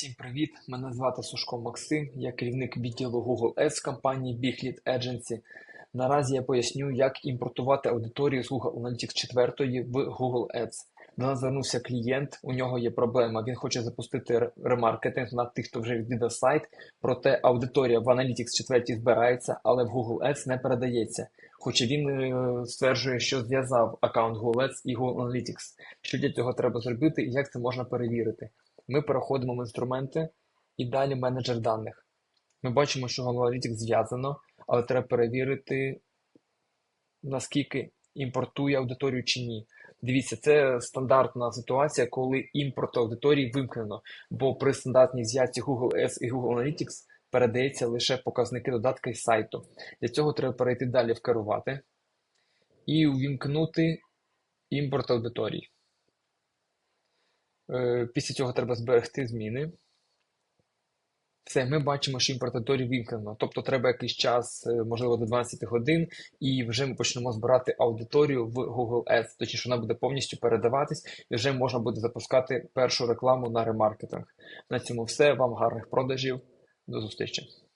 Всім привіт! Мене звати Сушко Максим, я керівник відділу Google Ads компанії BigLead Agency. Наразі я поясню, як імпортувати аудиторію з Google Analytics 4 в Google Ads. До нас звернувся клієнт, у нього є проблема. Він хоче запустити ремаркетинг на тих, хто вже відвідав сайт. Проте аудиторія в Analytics 4 збирається, але в Google Ads не передається. Хоча він е, стверджує, що зв'язав аккаунт Google Ads і Google Analytics. Що для цього треба зробити і як це можна перевірити? Ми переходимо в інструменти і далі менеджер даних. Ми бачимо, що Analytics зв'язано, але треба перевірити, наскільки імпортує аудиторію чи ні. Дивіться, це стандартна ситуація, коли імпорт аудиторії вимкнено, бо при стандартній зв'язці Google Ads і Google Analytics передається лише показники додатка із сайту. Для цього треба перейти далі в керувати і увімкнути імпорт аудиторії. Е, Після цього треба зберегти зміни. Все, ми бачимо, що імпорт аудиторії вимкнено. Тобто треба якийсь час, е, можливо, до 12 годин, і вже ми почнемо збирати аудиторію в Google Ads. Точніше, вона буде повністю передаватись, і вже можна буде запускати першу рекламу на ремаркетинг. На цьому все. Вам гарних продажів. До зустрічі.